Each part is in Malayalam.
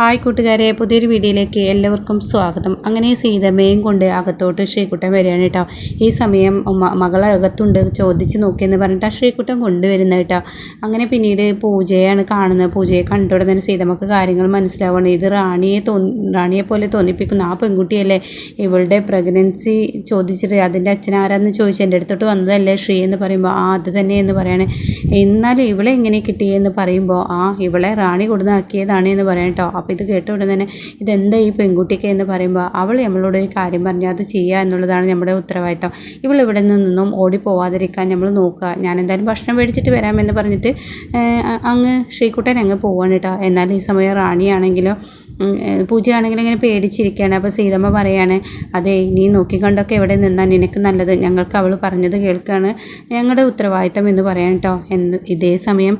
ഹായ് കൂട്ടുകാരെ പുതിയൊരു വീഡിയോയിലേക്ക് എല്ലാവർക്കും സ്വാഗതം. അങ്ങനെ സീതമ്മയും കൊണ്ട് അകത്തോട്ട് ശ്രീകുട്ടൻ വരികയാണ് കേട്ടോ. ഈ സമയം മകൾ അകത്തുണ്ട് ചോദിച്ച് നോക്കിയെന്ന് പറഞ്ഞിട്ട് ആ ശ്രീകുട്ടൻ കൊണ്ടുവരുന്നത് കേട്ടോ. അങ്ങനെ പിന്നീട് പൂജയാണ് കാണുന്നത്. പൂജയെ കണ്ടോടെ തന്നെ സീതമ്മക്ക് കാര്യങ്ങൾ മനസ്സിലാവണം ഇത് റാണിയെ തോന്നി റാണിയെ പോലെ തോന്നിപ്പിക്കുന്ന. ആ പെൺകുട്ടിയല്ലേ? ഇവളുടെ പ്രഗ്നൻസി ചോദിച്ചിട്ട് അതിന്റെ അച്ഛനാരാന്ന് ചോദിച്ചു എന്റെ അടുത്തോട്ട് വന്നതല്ലേ ശ്രീ എന്ന് പറയുമ്പോൾ ആ അത് തന്നെ എന്ന് പറയാണ്. എന്നാലും ഇവളെ എങ്ങനെ കിട്ടിയെന്ന് പറയുമ്പോൾ ആ ഇവളെ റാണി കൊടുന്നാക്കിയതാണ് എന്ന് പറയാം കേട്ടോ. അപ്പോൾ ഇത് കേട്ട ഉടനെ തന്നെ ഇതെന്താ ഈ പെൺകുട്ടിക്ക് എന്ന് പറയുമ്പോൾ അവൾ നമ്മളോട് ഒരു കാര്യം പറഞ്ഞു അത് ചെയ്യുക എന്നുള്ളതാണ് നമ്മുടെ ഉത്തരവാദിത്തം. ഇവൾ ഇവിടെ നിന്നും ഓടി പോവാതിരിക്കാൻ നമ്മൾ നോക്കുക. ഞാൻ എന്തായാലും ഭക്ഷണം മേടിച്ചിട്ട് വരാമെന്ന് പറഞ്ഞിട്ട് അങ്ങ് ശ്രീകുട്ടൻ അങ്ങ് പോവാണ് കേട്ടോ. എന്നാൽ ഈ സമയം റാണിയാണെങ്കിലോ ഏഹ്, ഇങ്ങനെ പേടിച്ചിരിക്കുകയാണ്. അപ്പോൾ സീതമ്മ പറയാണ് അതെ നീ നോക്കിക്കണ്ടൊക്കെ എവിടെ നിന്നാൽ നിനക്ക് നല്ലത്? ഞങ്ങൾക്ക് അവൾ പറഞ്ഞത് കേൾക്കുകയാണ് ഞങ്ങളുടെ ഉത്തരവാദിത്തം എന്ന് പറയാൻ കേട്ടോ എന്ന് ഇതേ സമയം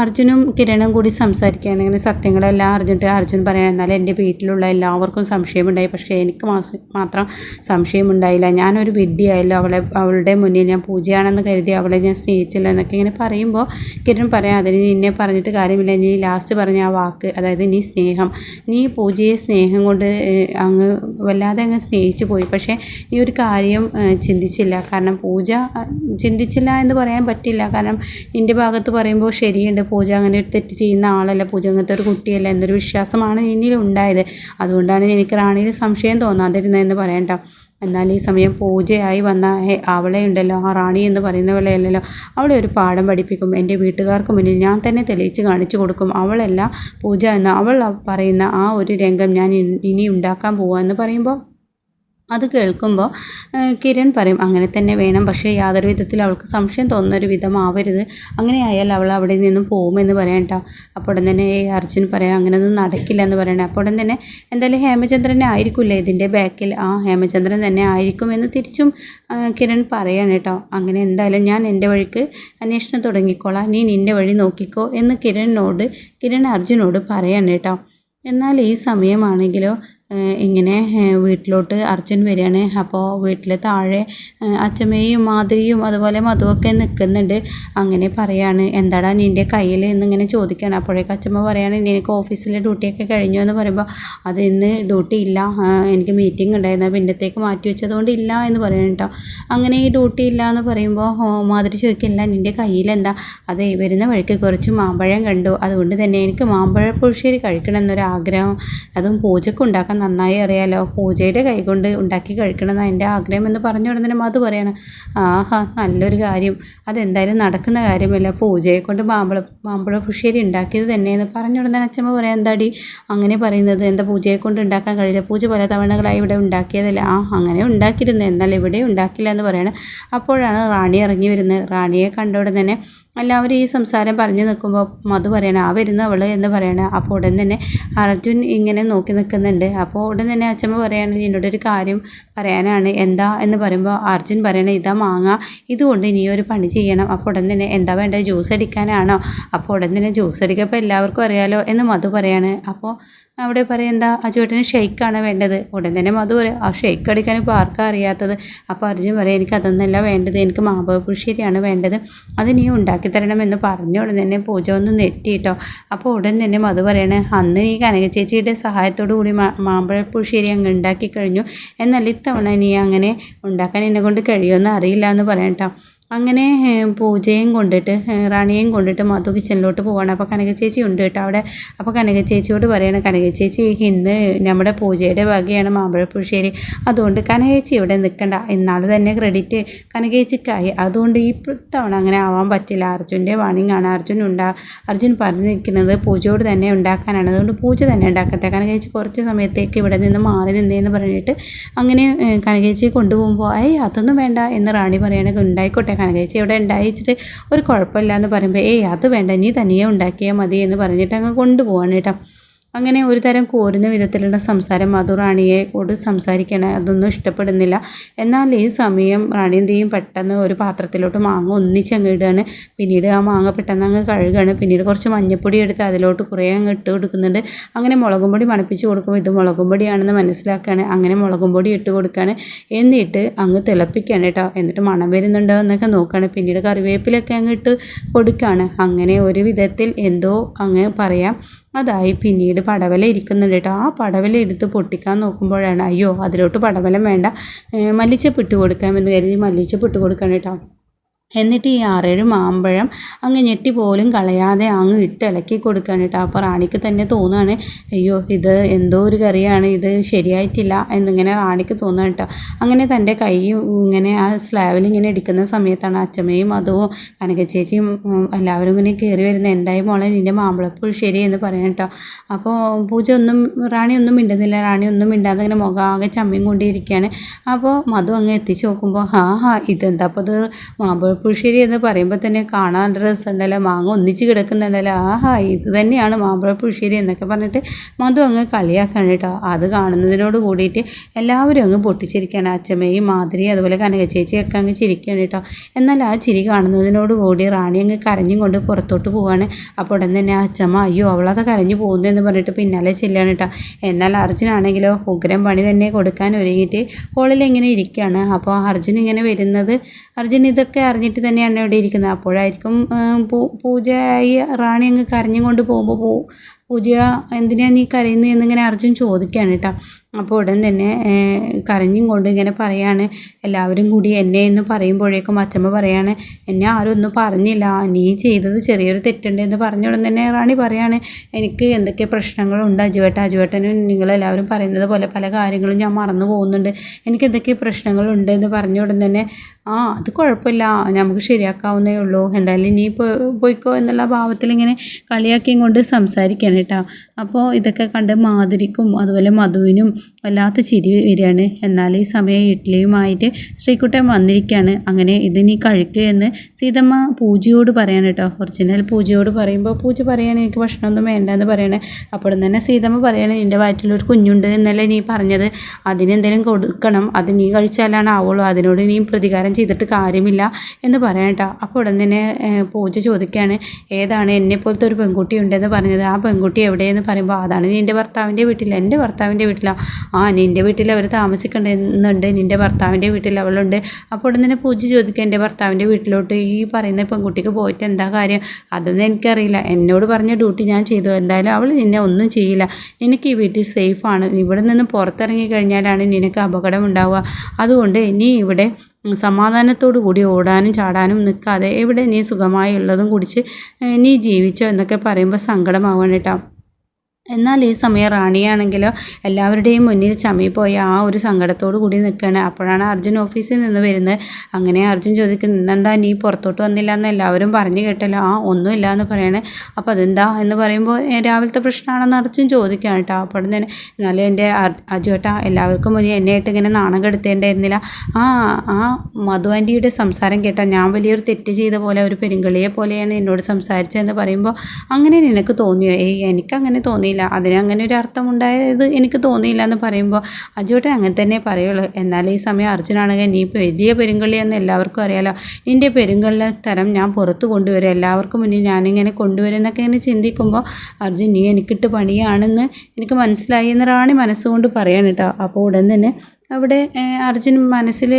അർജുനും കിരണും കൂടി സംസാരിക്കുകയാണ്. ഇങ്ങനെ സത്യങ്ങളെല്ലാം അറിഞ്ഞിട്ട് അർജുൻ പറയാൻ എന്നാലും എന്റെ വീട്ടിലുള്ള എല്ലാവർക്കും സംശയമുണ്ടായി. പക്ഷേ എനിക്ക് മാത്രം സംശയമുണ്ടായില്ല. ഞാനൊരു വിഡ്ഢിയായല്ലോ. അവളെ അവളുടെ മുന്നിൽ ഞാൻ പൂജയാണെന്ന് കരുതി അവളെ ഞാൻ സ്നേഹിച്ചില്ല എന്നൊക്കെ ഇങ്ങനെ പറയുമ്പോൾ കിരൺ പറയാം അതിന് നിന്നെ പറഞ്ഞിട്ട് കാര്യമില്ല. നീ ലാസ്റ്റ് പറഞ്ഞ ആ വാക്ക് അതായത് നീ സ്നേഹം നീ പൂജയെ സ്നേഹം കൊണ്ട് അങ്ങ് വല്ലാതെ അങ്ങ് സ്നേഹിച്ചു പോയി. പക്ഷേ ഈ ഒരു കാര്യം ചിന്തിച്ചില്ല. കാരണം പൂജ ചിന്തിച്ചില്ല എന്ന് പറയാൻ പറ്റില്ല. കാരണം എന്റെ ഭാഗത്ത് പറയുമ്പോൾ ശരിയുണ്ട്. പൂജ അങ്ങനെ ഒരു തെറ്റ് ചെയ്യുന്ന ആളല്ല. പൂജ അങ്ങനത്തെ ഒരു കുട്ടിയല്ല എന്നൊരു വിശ്വാസമാണ് എന്നിൽ ഉണ്ടായത് അതുകൊണ്ടാണ് എനിക്ക് റാണിയിൽ സംശയം തോന്നാതിരുന്നതെന്ന് പറയണ്ട എന്നാൽ ഈ സമയം പൂജയായി വന്ന അവളെ ഉണ്ടല്ലോ ആ റാണി എന്ന് പറയുന്നവളെയല്ലോ അവളെ ഒരു പാഠം പഠിപ്പിക്കും. എന്റെ വീട്ടുകാർക്ക് മുന്നിൽ ഞാൻ തന്നെ തെളിയിച്ച് കാണിച്ചു കൊടുക്കും. അവളല്ല പൂജ എന്ന് അവൾ പറയുന്ന ആ ഒരു രംഗം ഞാൻ ഇനി- ഉണ്ടാക്കാൻ പോവാ എന്ന് പറയുമ്പോൾ അത് കേൾക്കുമ്പോൾ കിരൺ പറയും അങ്ങനെ തന്നെ വേണം പക്ഷേ യാതൊരു വിധത്തിൽ അവൾക്ക് സംശയം തോന്നുന്ന ഒരു വിധമാവരുത്. അങ്ങനെ ആയാൽ അവൾ അവിടെ നിന്നും പോകുമെന്ന് പറയാം കേട്ടോ അപ്പോൾ ഉടൻ തന്നെ അർജുൻ പറയാം അങ്ങനെയൊന്നും നടക്കില്ല എന്ന് പറയണേ. അപ്പോൾ ഉടൻ തന്നെ എന്തായാലും ഹേമചന്ദ്രനെ ആയിരിക്കില്ലേ ഇതിന്റെ ബാക്കിൽ? ആ ഹേമചന്ദ്രൻ തന്നെ ആയിരിക്കും എന്ന് തിരിച്ചും കിരൺ പറയാണ് കേട്ടോ അങ്ങനെ എന്തായാലും ഞാൻ എന്റെ വഴിക്ക് അന്വേഷണം തുടങ്ങിക്കോളാം. നീ നിന്റെ വഴി നോക്കിക്കോ എന്ന് കിരണിനോട് കിരൺ അർജുനോട് പറയാണ് കേട്ടോ എന്നാൽ ഈ സമയമാണെങ്കിലോ ഇങ്ങനെ വീട്ടിലോട്ട് അർജുൻ വരികയാണ്. അപ്പോൾ വീട്ടിൽ താഴെ അച്ചമ്മയും മാധുരിയും അതുപോലെ മധുവൊക്കെ നിൽക്കുന്നുണ്ട്. അങ്ങനെ പറയാണ് എന്താടാ നിന്റെ കയ്യിൽ എന്നിങ്ങനെ ചോദിക്കുകയാണ്? അപ്പോഴേക്ക് അച്ചമ്മ പറയാണ് എനിക്ക് ഓഫീസിലെ ഡ്യൂട്ടിയൊക്കെ കഴിഞ്ഞു എന്ന് പറയുമ്പോൾ അത് ഇന്ന് ഡ്യൂട്ടി ഇല്ല. എനിക്ക് മീറ്റിംഗ് ഉണ്ടായിരുന്നു. പിന്നത്തേക്ക് മാറ്റി വെച്ചതുകൊണ്ട് ഇല്ല എന്ന് പറയണം കേട്ടോ അങ്ങനെ ഈ ഡ്യൂട്ടി ഇല്ല എന്ന് പറയുമ്പോൾ മാതിരി ചോദിക്കില്ല നിന്റെ കയ്യിൽ എന്താ? അതെ വരുന്ന വഴിക്ക് കുറച്ച് മാമ്പഴം കണ്ടു. അതുകൊണ്ട് തന്നെ എനിക്ക് മാമ്പഴ പുഴശ്ശേരി കഴിക്കണം എന്നൊരു ആഗ്രഹം അതും പൂജക്ക് ഉണ്ടാക്കാൻ നന്നായി അറിയാലോ. പൂജയുടെ കൈകൊണ്ട് ഉണ്ടാക്കി കഴിക്കണം എന്നാണ് എന്റെ ആഗ്രഹം എന്ന് പറഞ്ഞ ഉടനെ മധു പറയാണ് ആഹാ നല്ലൊരു കാര്യം. അതെന്തായാലും നടക്കുന്ന കാര്യമല്ല. പൂജയെ കൊണ്ട് മാമ്പഴ മാമ്പഴ പുളിശ്ശേരി ഉണ്ടാക്കിയത് തന്നെയെന്ന് പറഞ്ഞ ഉടനെ അച്ഛമ്മ പറയാം എന്താടി അങ്ങനെ പറയുന്നത്? എന്താ പൂജയെ കൊണ്ട് ഉണ്ടാക്കാൻ കഴിയില്ല? പൂജ പല തവണകളായി ഇവിടെ ഉണ്ടാക്കിയതല്ല? ആ അങ്ങനെ ഉണ്ടാക്കിയിരുന്നു. എന്നാൽ ഇവിടെ ഉണ്ടാക്കില്ല എന്ന് പറയണം. അപ്പോഴാണ് റാണി ഇറങ്ങി വരുന്നത്. റാണിയെ കണ്ട ഉടനെ തന്നെ എല്ലാവരും ഈ സംസാരം പറഞ്ഞു നിൽക്കുമ്പോൾ മധു പറയണ ആ വരുന്ന അവൾ എന്ന് പറയണ. അപ്പോൾ ഉടൻ തന്നെ അർജുൻ ഇങ്ങനെ നോക്കി നിൽക്കുന്നുണ്ട്. അപ്പോൾ ഉടൻ തന്നെ അച്ഛമ്മ പറയാണ് എന്നോട് ഒരു കാര്യം പറയാനാണ്. എന്താ? എന്ന് പറയുമ്പോൾ അർജുൻ പറയണ ഇതാ മാങ്ങ. ഇതുകൊണ്ട് ഇനി ഒരു പണി ചെയ്യണം. അപ്പോൾ ഉടൻ തന്നെ എന്താ വേണ്ടത് ജ്യൂസ് അടിക്കാനാണോ? അപ്പോൾ ഉടൻ തന്നെ ജ്യൂസ് അടിക്കപ്പോൾ എല്ലാവർക്കും അറിയാലോ എന്ന് മധു പറയാണ്. അപ്പോൾ അവിടെ പറയും എന്താ അജുവേട്ടന് ഷെയ്ക്കാണ് വേണ്ടത്? ഉടൻ തന്നെ മധു പറയും ആ ഷെയ്ക്ക് അടിക്കാൻ ഇപ്പോൾ ആർക്കാ അറിയാത്തത്? അപ്പോൾ അർജുൻ പറയും എനിക്ക് അതൊന്നല്ല വേണ്ടത് എനിക്ക് മാമ്പഴപ്പുളിശ്ശേരിയാണ് വേണ്ടത്. അത് നീ ഉണ്ടാക്കി തരണമെന്ന് പറഞ്ഞ ഉടൻ തന്നെ പൂജ ഒന്ന് നെറ്റിയിട്ടോ അപ്പോൾ ഉടൻ തന്നെ മധു പറയണേ അന്ന് നീ കനക ചേച്ചിയുടെ സഹായത്തോടു കൂടി മാ മാമ്പഴ പുളിശ്ശേരി അങ്ങ് ഉണ്ടാക്കി കഴിഞ്ഞു. എന്നാൽ ഇത്തവണ നീ അങ്ങനെ ഉണ്ടാക്കാൻ എന്നെ കൊണ്ട് കഴിയുമെന്ന് അറിയില്ല എന്ന് പറയട്ടോ അങ്ങനെ പൂജയും കൊണ്ടിട്ട് റാണിയേയും കൊണ്ടിട്ട് മധു കിച്ചണിലോട്ട് പോവാണ്. അപ്പോൾ കനക ചേച്ചി ഉണ്ട് കേട്ടോ അവിടെ. അപ്പോൾ കനക ചേച്ചിയോട് പറയണം ചേച്ചി ഇന്ന് നമ്മുടെ പൂജയുടെ വകയാണ് മാമ്പഴപ്പുഴശ്ശേരി അതുകൊണ്ട് കനക ചേച്ചി ഇവിടെ നിൽക്കണ്ട എന്നാൽ തന്നെ ക്രെഡിറ്റ് കനക ചേച്ചിക്കായി അതുകൊണ്ട് ഈ തവണ അങ്ങനെ ആവാൻ പറ്റില്ല. അർജുന്റെ വാണിംഗ് ആണ്. അർജുൻ ഉണ്ടാ അർജുൻ പറഞ്ഞു നിൽക്കുന്നത് പൂജയോട് തന്നെ ഉണ്ടാക്കാനാണ്. അതുകൊണ്ട് പൂജ തന്നെ ഉണ്ടാക്കട്ടെ. കനക ചേച്ചി കുറച്ച് സമയത്തേക്ക് ഇവിടെ നിന്ന് മാറി നിന്നേന്ന് പറഞ്ഞിട്ട് അങ്ങനെ കനകേച്ചിയെ കൊണ്ടുപോകുമ്പോൾ ഏയ് അതൊന്നും വേണ്ട എന്ന് റാണി പറയണത് ഉണ്ടായിക്കോട്ടെ കനകേച്ചി ഇവിടെ ഉണ്ടായിച്ചിട്ട് ഒരു കുഴപ്പമില്ല എന്ന് പറയുമ്പോൾ ഏയ് അത് വേണ്ട നീ തനിയെ ഉണ്ടാക്കിയാൽ മതി എന്ന് പറഞ്ഞിട്ട് അങ്ങ് കൊണ്ടുപോവാണ് കേട്ടോ. അങ്ങനെ ഒരു തരം കോരുന്ന വിധത്തിലുള്ള സംസാരം മധു റാണിയെ കൊണ്ട് സംസാരിക്കണം അതൊന്നും ഇഷ്ടപ്പെടുന്നില്ല. എന്നാൽ ഈ സമയം റാണി എന്ത് ചെയ്യും? പെട്ടെന്ന് ഒരു പാത്രത്തിലോട്ട് മാങ്ങ ഒന്നിച്ചങ്ങ് ഇടുകയാണ്. പിന്നീട് ആ മാങ്ങ പെട്ടെന്ന് അങ്ങ് കഴുകുകയാണ്. പിന്നീട് കുറച്ച് മഞ്ഞപ്പൊടി എടുത്ത് അതിലോട്ട് കുറേ അങ്ങ് ഇട്ട് കൊടുക്കുന്നുണ്ട്. അങ്ങനെ മുളകും പൊടി മണപ്പിച്ച് കൊടുക്കും ഇത് മുളകും പൊടിയാണെന്ന് മനസ്സിലാക്കുകയാണ്. അങ്ങനെ മുളകും പൊടി ഇട്ട് കൊടുക്കുകയാണ്. എന്നിട്ട് അങ്ങ് തിളപ്പിക്കുകയാണ് കേട്ടോ. എന്നിട്ട് മണം വരുന്നുണ്ടോ എന്നൊക്കെ നോക്കുകയാണ്. പിന്നീട് കറിവേപ്പിലൊക്കെ അങ്ങ് ഇട്ട് കൊടുക്കുകയാണ്. അങ്ങനെ ഒരു വിധത്തിൽ എന്തോ അങ്ങ് പറയാം. അതായി പിന്നീട് പടവല ഇരിക്കുന്നുണ്ട് കേട്ടോ ആ പടവല എടുത്ത് പൊട്ടിക്കാൻ നോക്കുമ്പോഴാണ് അയ്യോ അതിലോട്ട് പടവലം വേണ്ട. മല്ലിച്ചപ്പ് ഇട്ട് കൊടുക്കാമെന്ന് കരുതി മല്ലിച്ചപ്പ് ഇട്ട് കൊടുക്കണം കേട്ടോ എന്നിട്ട് ഈ ആറേഴ് മാമ്പഴം അങ്ങ് ഞെട്ടി പോലും കളയാതെ അങ്ങ് ഇട്ട് ഇളക്കി കൊടുക്കുകയാണ് കേട്ടോ. അപ്പോൾ റാണിക്ക് തന്നെ തോന്നുകയാണ് അയ്യോ ഇത് എന്തോ ഒരു കറിയാണ് ഇത് ശരിയായിട്ടില്ല എന്നിങ്ങനെ റാണിക്ക് തോന്നുക കേട്ടോ. അങ്ങനെ തന്റെ കൈ ഇങ്ങനെ ആ സ്ലാവിൽ ഇങ്ങനെ എടുക്കുന്ന സമയത്താണ് അച്ഛമ്മയും അതോ കനകച്ചേച്ചിയും എല്ലാവരും ഇങ്ങനെ കയറി വരുന്നത്. എന്തായി മോളെ നിന്റെ മാമ്പഴപ്പുളിശ്ശേരി എന്ന് പറയാം കേട്ടോ. അപ്പോൾ പൂജ ഒന്നും റാണി ഒന്നും മിണ്ടുന്നില്ല. റാണി ഒന്നും മിണ്ടാതെ അങ്ങനെ മുഖം ആകെ ചമ്മയും കൊണ്ടിരിക്കുകയാണ്. അപ്പോൾ മധു അങ്ങ് എത്തിച്ച് നോക്കുമ്പോൾ ഹാ ഹാ ഇതെന്താ? അപ്പോൾ ഇത് മാമ്പഴ പുളിശ്ശേരി എന്ന് പറയുമ്പോൾ തന്നെ കാണാൻ രസമുണ്ടല്ലോ. മാങ്ങ ഒന്നിച്ച് കിടക്കുന്നുണ്ടല്ലോ. ആഹാ ഇത് തന്നെയാണ് മാമ്പഴ പുളിശ്ശേരി എന്നൊക്കെ പറഞ്ഞിട്ട് മധു അങ്ങ് കളിയാക്കാണ് കേട്ടോ. അത് കാണുന്നതിനോട് കൂടിയിട്ട് എല്ലാവരും അങ്ങ് പൊട്ടിച്ചിരിക്കുകയാണ്. അച്ഛമ്മയും മാതിരി അതുപോലെ കനകച്ചേച്ചിയൊക്കെ അങ്ങ് ചിരിക്കുകയാണ് കേട്ടോ. എന്നാൽ ആ ചിരി കാണുന്നതിനോട് കൂടി റാണി അങ്ങ് കരഞ്ഞും കൊണ്ട് പുറത്തോട്ട് പോവാണ് അപ്പോൾ ഉടൻ തന്നെ അച്ഛമ്മ അയ്യോ അവളത് കരഞ്ഞു പോകുന്നു എന്ന് പറഞ്ഞിട്ട് പിന്നാലെ ചെല്ലാണ് കേട്ടോ. എന്നാൽ അർജുനാണെങ്കിലോ ഉഗ്രം പണി തന്നെ കൊടുക്കാൻ ഒരുങ്ങിയിട്ട് കോളിൽ ഇങ്ങനെ ഇരിക്കുകയാണ്. അപ്പോൾ അർജുൻ ഇങ്ങനെ വരുന്നത് അർജുൻ ഇതൊക്കെ അറിഞ്ഞിട്ട് കഴിഞ്ഞിട്ട് തന്നെയാണ് ഇവിടെ ഇരിക്കുന്നത്. അപ്പോഴായിരിക്കും പൂജയായി റാണി അങ്ങ് കരഞ്ഞും കൊണ്ട് പോകുമ്പോൾ പോ പൂജ എന്തിനാ നീ കരയുന്നത് എന്നിങ്ങനെ അർജുൻ ചോദിക്കുകയാണ് കേട്ടോ. അപ്പോൾ ഉടൻ തന്നെ കരഞ്ഞും കൊണ്ട് ഇങ്ങനെ പറയാണ് എല്ലാവരും കൂടി എന്നെ എന്ന് പറയുമ്പോഴേക്കും അച്ചമ്മ പറയാണ് എന്നെ ആരും ഒന്നും പറഞ്ഞില്ല നീ ചെയ്തത് ചെറിയൊരു തെറ്റുണ്ട് എന്ന് പറഞ്ഞ ഉടൻ തന്നെ റാണി പറയാണ് എനിക്ക് എന്തൊക്കെ പ്രശ്നങ്ങളുണ്ട് അജുവേട്ട അജുവേട്ടനും നിങ്ങളെല്ലാവരും പറയുന്നത് പോലെ പല കാര്യങ്ങളും ഞാൻ മറന്നു പോകുന്നുണ്ട് എനിക്ക് എന്തൊക്കെ പ്രശ്നങ്ങളുണ്ട് എന്ന് പറഞ്ഞ ഉടൻ തന്നെ ആ അത് കുഴപ്പമില്ല നമുക്ക് ശരിയാക്കാവുന്നേ ഉള്ളൂ എന്തായാലും നീ പോയിക്കോ എന്നുള്ള ഭാവത്തിൽ ഇങ്ങനെ കളിയാക്കിയും കൊണ്ട് സംസാരിക്കുകയാണ് കേട്ടോ. അപ്പോൾ ഇതൊക്കെ കണ്ട് മാധുരിക്കും അതുപോലെ മധുവിനും move. വല്ലാത്ത ചിരി വരികയാണ്. എന്നാൽ ഈ സമയം ഇഡ്ഡലിയുമായിട്ട് ശ്രീകുട്ടൻ വന്നിരിക്കുകയാണ്. അങ്ങനെ ഇത് നീ കഴിക്കുക എന്ന് സീതമ്മ പൂജയോട് പറയാണ് കേട്ടോ. ഒറിജിനൽ പൂജയോട് പറയുമ്പോൾ പൂജ പറയാണ് എനിക്ക് ഭക്ഷണമൊന്നും വേണ്ട എന്ന് പറയണേ. അപ്പോഴും തന്നെ സീതമ്മ പറയാണ് നിന്റെ വയറ്റിലൊരു കുഞ്ഞുണ്ട് എന്നല്ലേ നീ പറഞ്ഞത്? അതിനെന്തെങ്കിലും കൊടുക്കണം. അത് നീ കഴിച്ചാലാണ് ആവുള്ളൂ. അതിനോട് നീ പ്രതികാരം ചെയ്തിട്ട് കാര്യമില്ല. എന്ന് പറയാം കേട്ടോ. അപ്പോൾ ഉടൻ തന്നെ പൂജ ചോദിക്കുകയാണ് ഏതാണ് എന്നെ പോലത്തെ ഒരു പെൺകുട്ടി ഉണ്ടെന്ന് പറഞ്ഞത്? ആ പെൺകുട്ടി എവിടെയെന്ന് പറയുമ്പോൾ അതാണ് നിന്റെ ഭർത്താവിന്റെ വീട്ടിൽ. എന്റെ ഭർത്താവിന്റെ വീട്ടിലാണ് ആ നിന്റെ വീട്ടിൽ അവർ താമസിക്കുന്നുണ്ട് നിന്റെ ഭർത്താവിന്റെ വീട്ടിൽ അവളുണ്ട്. അപ്പോൾ ഉടൻ തന്നെ പൂജ ചോദിക്കുക എന്റെ ഭർത്താവിന്റെ വീട്ടിലോട്ട് ഈ പറയുന്ന പെൺകുട്ടിക്ക് പോയിട്ട് എന്താ കാര്യം? അതൊന്നും എനിക്കറിയില്ല. എന്നോട് പറഞ്ഞ ഡ്യൂട്ടി ഞാൻ ചെയ്തു. എന്തായാലും അവൾ നിന്നെ ഒന്നും ചെയ്യില്ല. നിനക്ക് ഈ വീട്ടിൽ സേഫാണ്. ഇവിടെ നിന്ന് പുറത്തിറങ്ങി കഴിഞ്ഞാലാണ് നിനക്ക് അപകടം ഉണ്ടാവുക അതുകൊണ്ട് നീ ഇവിടെ സമാധാനത്തോടു കൂടി ഓടാനും ചാടാനും നിൽക്കാതെ എവിടെ നീ സുഖമായി ഉള്ളതും കുടിച്ച് നീ ജീവിച്ചോ എന്നൊക്കെ പറയുമ്പോൾ സങ്കടമാവണം കേട്ടോ. എന്നാൽ ഈ സമയം റാണിയാണെങ്കിലോ എല്ലാവരുടെയും മുന്നിൽ ചമ്മിപ്പോയി ആ ഒരു സങ്കടത്തോടു കൂടി നിൽക്കുകയാണ്. അപ്പോഴാണ് അർജുൻ ഓഫീസിൽ നിന്ന് വരുന്നത്. അങ്ങനെ അർജുൻ ചോദിക്കുന്നത് ഇന്നെന്താ നീ പുറത്തോട്ട് വന്നില്ല? എന്ന് എല്ലാവരും പറഞ്ഞു കേട്ടല്ലോ. ആ ഒന്നുമില്ല എന്ന് പറയണേ. അപ്പോൾ അതെന്താ? എന്ന് പറയുമ്പോൾ രാവിലത്തെ പ്രശ്നമാണെന്ന് അർജുൻ ചോദിക്കുകയാണ് കേട്ടോ. അപ്പോൾ തന്നെ എന്നാലും എന്റെ അജുവേട്ട എല്ലാവർക്കും മുന്നിൽ എന്നെയായിട്ട് ഇങ്ങനെ നാണം കെടുത്തേണ്ടായിരുന്നില്ല. ആ ആ മധു ആന്റിയുടെ സംസാരം കേട്ടാൽ ഞാൻ വലിയൊരു തെറ്റ് ചെയ്ത പോലെ ഒരു പെരുങ്കളിയെ പോലെയാണ് എന്നോട് സംസാരിച്ചതെന്ന് പറയുമ്പോൾ അങ്ങനെ നിനക്ക് തോന്നിയോ? ഏയ് എനിക്കങ്ങനെ തോന്നി തോന്നിയില്ല. അതിന് അങ്ങനെ ഒരു അർത്ഥം ഉണ്ടായത് എനിക്ക് തോന്നിയില്ല എന്ന് പറയുമ്പോൾ അജുവേട്ടൻ അങ്ങനെ തന്നെ പറയുള്ളൂ. എന്നാൽ ഈ സമയം അർജുനാണെങ്കിൽ നീ വലിയ പെരുങ്കള്ളി എന്ന് എല്ലാവർക്കും അറിയാലോ. നിന്റെ പെരുങ്കള്ളി തരം ഞാൻ പുറത്ത് കൊണ്ടുവരും. എല്ലാവർക്കും മുന്നിൽ ഞാനിങ്ങനെ കൊണ്ടുവരും എന്നൊക്കെ ഇങ്ങനെ ചിന്തിക്കുമ്പോൾ അർജുൻ നീ എനിക്കിട്ട് പണിയാണെന്ന് എനിക്ക് മനസ്സിലായി എന്ന് റാണി മനസ്സുകൊണ്ട് പറയാണ് കേട്ടോ അപ്പോൾ ഉടൻ തന്നെ അവിടെ അർജുൻ മനസ്സിൽ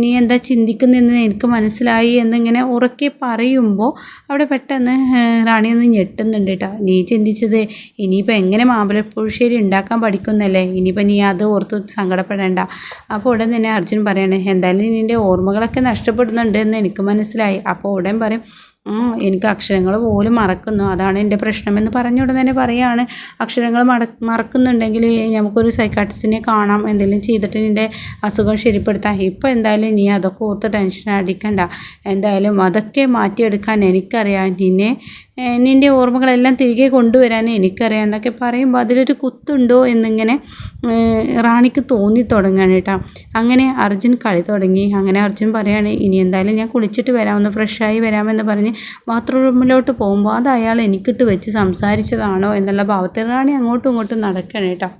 നീ എന്താ ചിന്തിക്കുന്നതെന്ന് എനിക്ക് മനസ്സിലായി എന്നിങ്ങനെ ഉറക്കെ പറയുമ്പോൾ അവിടെ പെട്ടെന്ന് റാണി ഒന്ന് ഞെട്ടുന്നുണ്ട് കേട്ടോ. നീ ചിന്തിച്ചത് ഇനിയിപ്പോൾ എങ്ങനെ മാമ്പലപ്പുഴശ്ശേരി ഉണ്ടാക്കാൻ പഠിക്കുന്നല്ലേ? ഇനിയിപ്പോൾ നീ അത് ഓർത്ത് സങ്കടപ്പെടേണ്ട. അപ്പോൾ ഉടൻ തന്നെ അർജുൻ പറയണേ എന്തായാലും നിന്റെ ഓർമ്മകളൊക്കെ നഷ്ടപ്പെടുന്നുണ്ട് എന്ന് എനിക്ക് മനസ്സിലായി. അപ്പോൾ ഉടൻ പറയും എനിക്ക് അക്ഷരങ്ങൾ പോലും മറക്കുന്നു. അതാണ് എന്റെ പ്രശ്നമെന്ന് പറഞ്ഞ ഉടൻ തന്നെ പറയുകയാണ് അക്ഷരങ്ങൾ മട മറക്കുന്നുണ്ടെങ്കിൽ നമുക്കൊരു സൈക്കാട്രിസ്റ്റിനെ കാണാം എന്തെങ്കിലും ചെയ്തിട്ട് നിന്റെ അസുഖം ശരിപ്പെടുത്താം. ഇപ്പോൾ എന്തായാലും നീ അതൊക്കെ ഓർത്ത് ടെൻഷൻ അടിക്കണ്ട. എന്തായാലും അതൊക്കെ മാറ്റിയെടുക്കാൻ എനിക്കറിയാം. നിന്നെ നിന്റെ ഓർമ്മകളെല്ലാം തിരികെ കൊണ്ടുവരാൻ എനിക്കറിയാം എന്നൊക്കെ പറയുമ്പോൾ അതിലൊരു കുത്തുണ്ടോ എന്നിങ്ങനെ റാണിക്ക് തോന്നി തുടങ്ങുകയാണ് കേട്ടോ. അങ്ങനെ അർജുൻ കളി തുടങ്ങി. അങ്ങനെ അർജുൻ പറയാണ് ഇനി എന്തായാലും ഞാൻ കുളിച്ചിട്ട് വരാമെന്ന് ഫ്രഷായി വരാമെന്ന് പറഞ്ഞ് ബാത്റൂമിലോട്ട് പോകുമ്പോൾ അത് അയാൾ എനിക്കിട്ട് വെച്ച് സംസാരിച്ചതാണോ എന്നുള്ള ഭാവത്തിൽ റാണി അങ്ങോട്ടും ഇങ്ങോട്ടും നടക്കണം കേട്ടോ.